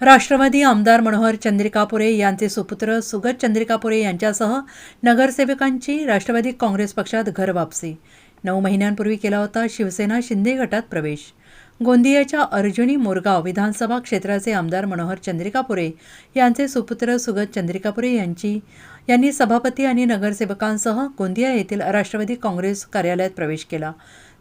राष्ट्रवादी आमदार मनोहर चंद्रिकापुरे यांचे सुपुत्र सुगत चंद्रिकापुरे यांच्यासह नगरसेवकांची राष्ट्रवादी काँग्रेस पक्षात घर वापसी. नऊ महिन्यांपूर्वी केला होता शिवसेना शिंदे गटात प्रवेश. गोंदियाच्या अर्जुनी मोरगाव विधानसभा क्षेत्राचे आमदार मनोहर चंद्रिकापुरे यांचे सुपुत्र सुगत चंद्रिकापुरे यांची यांनी सभापती आणि नगरसेवकांसह गोंदिया येथील राष्ट्रवादी काँग्रेस कार्यालयात प्रवेश केला.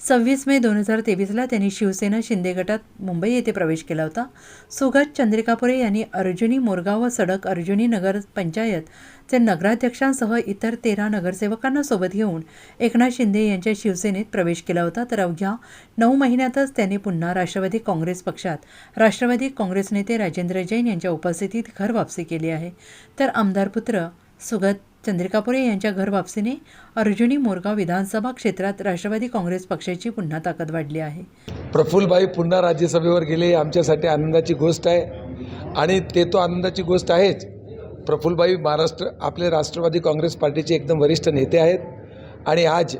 सव्वीस मे दोन हजार तेवीसला त्यांनी शिवसेना शिंदे गटात मुंबई येथे प्रवेश केला होता. सुगत चंद्रिकापुरे यांनी अर्जुनी मोरगाव व सडक अर्जुनी नगर पंचायतचे नगराध्यक्षांसह इतर तेरा नगरसेवकांना सोबत घेऊन एकनाथ शिंदे यांच्या शिवसेनेत प्रवेश केला होता. तर अवघ्या नऊ महिन्यातच त्यांनी पुन्हा राष्ट्रवादी काँग्रेस पक्षात राष्ट्रवादी काँग्रेस नेते राजेंद्र जैन यांच्या उपस्थितीत घर वापसी केली आहे. तर आमदार पुत्र सुगत चंद्रिकापुरे यांच्या घरवापसीने अर्जुनी मोरगाव विधानसभा क्षेत्रात राष्ट्रवादी काँग्रेस पक्षाची पुन्हा ताकद वाढली आहे. प्रफुल्लभाई पुन्हा राज्यसभेवर गेले आमच्यासाठी आनंदाची गोष्ट आहे. आणि ते तो आनंदाची गोष्ट आहेच. प्रफुल्लभाई महाराष्ट्र आपले राष्ट्रवादी काँग्रेस पार्टीचे एकदम वरिष्ठ नेते आहेत. आणि आज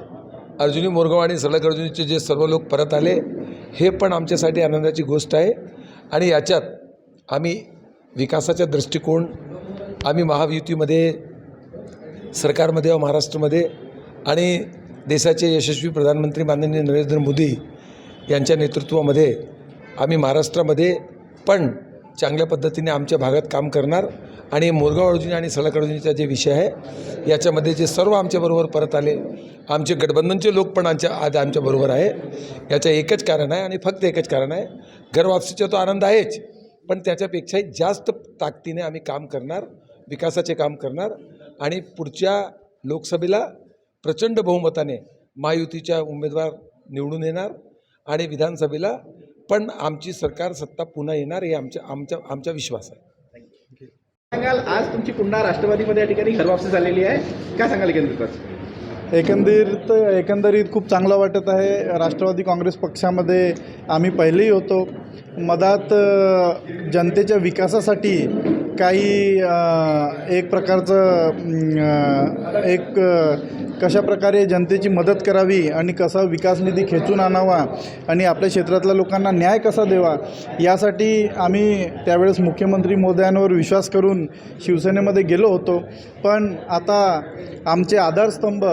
अर्जुनी मोरगाव आणि सडक अर्जुनीचे जे सर्व लोक परत आले हे पण आमच्यासाठी आनंदाची गोष्ट आहे. आणि याच्यात आम्ही विकासाच्या दृष्टिकोन आम्ही महायुतीमध्ये सरकारमध्ये व महाराष्ट्रामध्ये आणि देशाचे यशस्वी प्रधानमंत्री माननीय नरेंद्र मोदी यांच्या नेतृत्वामध्ये आम्ही महाराष्ट्रामध्ये पण चांगल्या पद्धतीने आमच्या भागात काम करणार आणि मोरगाव अर्जुनी आणि सडक अर्जुनीचा जे विषय आहे याच्यामध्ये जे सर्व आमच्याबरोबर परत आले आमचे गठबंधनचे लोक पण आमच्या आज आमच्याबरोबर आहे. याचं एकच कारण आहे आणि फक्त एकच कारण आहे घरवापसीचा तो आनंद आहेच पण त्याच्यापेक्षाही जास्त ताकदीने आम्ही काम करणार विकासाचे काम करणार आणि पुढच्या लोकसभेला प्रचंड बहुमताने महायुतीच्या उमेदवार निवडून येणार आणि विधानसभेला पण आमची सरकार सत्ता पुन्हा येणार हे आमच्या आमच्या आमचा विश्वास आहे. सांगाल आज तुमची पुन्हा राष्ट्रवादीमध्ये या ठिकाणी घरवापसी झालेली आहे. काय सांगाल एकंदरीतच? एकंदरीत एकंदरीत खूप चांगलं वाटत आहे. राष्ट्रवादी काँग्रेस पक्षामध्ये आम्ही पहिलेही होतो. मधात जनतेच्या विकासासाठी काही एक प्रकारचं एक कशा प्रकारे जनतेची मदत करावी आणि कसा विकास निधी खेचून आणावा आणि आपल्या क्षेत्रातल्या लोकांना न्याय कसा देवा यासाठी आम्ही त्यावेळेस मुख्यमंत्री मोदयांवर विश्वास करून शिवसेनेमध्ये गेलो होतो. पण आता आमचे आधारस्तंभ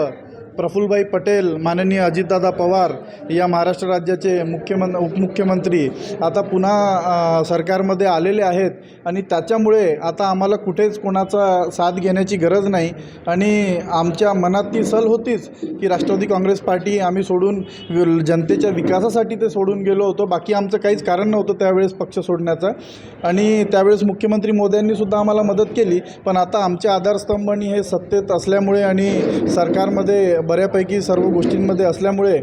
प्रफुल्लभाई पटेल माननीय अजितदादा पवार या महाराष्ट्र राज्याचे मुख्यमं उपमुख्यमंत्री आता पुन्हा सरकारमध्ये आलेले आहेत आणि त्याच्यामुळे आता आम्हाला कुठेच कोणाचा साथ घेण्याची गरज नाही आणि आमच्या मनात ती सल होतीच की राष्ट्रवादी काँग्रेस पार्टी आम्ही सोडून जनतेच्या विकासासाठी ते सोडून गेलो होतो. बाकी आमचं काहीच कारण नव्हतं त्यावेळेस पक्ष सोडण्याचं आणि त्यावेळेस मुख्यमंत्री मोदयांनी सुद्धा आम्हाला मदत केली. पण आता आमचे आधारस्तंभ आणि हे सत्तेत असल्यामुळे आणि सरकारमध्ये बऱ्यापैकी सर्व गोष्टींमध्ये असल्यामुळे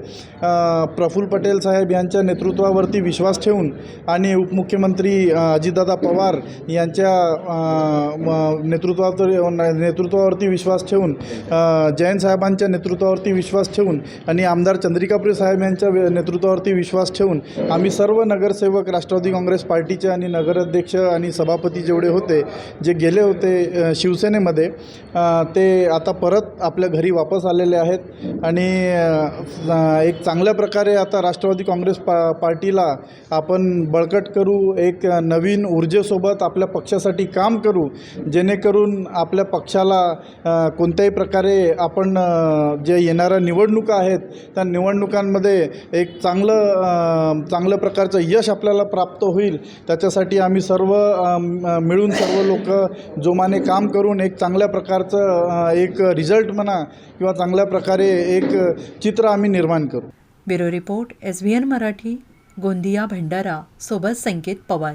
प्रफुल्ल पटेल साहेब यांच्या नेतृत्वावरती विश्वास ठेवून आणि उपमुख्यमंत्री अजितदादा पवार यांच्या म- नेतृत्वावर नेतृत्वावरती विश्वास ठेवून जैन जयंत साहेबांच्या नेतृत्वावरती विश्वास ठेवून आणि आमदार चंद्रिकापुरे साहेब यांच्या नेतृत्वावरती विश्वास ठेवून आम्ही सर्व नगरसेवक राष्ट्रवादी काँग्रेस पार्टीचे आणि नगराध्यक्ष आणि सभापती जेवढे होते जे गेले होते शिवसेनेमध्ये ते आता परत आपल्या घरी वापस आलेले आहेत. आणि एक चांगल्या प्रकारे आता राष्ट्रवादी काँग्रेस पा पार्टीला आपण बळकट करू एक नवीन ऊर्जेसोबत आपल्या पक्षासाठी काम करू जेणेकरून आपल्या पक्षाला कोणत्याही प्रकारे आपण जे येणाऱ्या निवडणुका आहेत त्या निवडणुकांमध्ये एक चांगलं चांगलं चांगल्या प्रकारचं यश आपल्याला प्राप्त होईल. त्याच्यासाठी आम्ही सर्व मिळून सर्व लोक जोमाने काम करून एक चांगल्या प्रकारचं एक रिझल्ट म्हणा किंवा चांगल्या प्रकार प्रकारे एक चित्र आम्ही निर्माण करू. Bureau report S V N Marathi Gondia Bhandara सोबत संकेत पवार.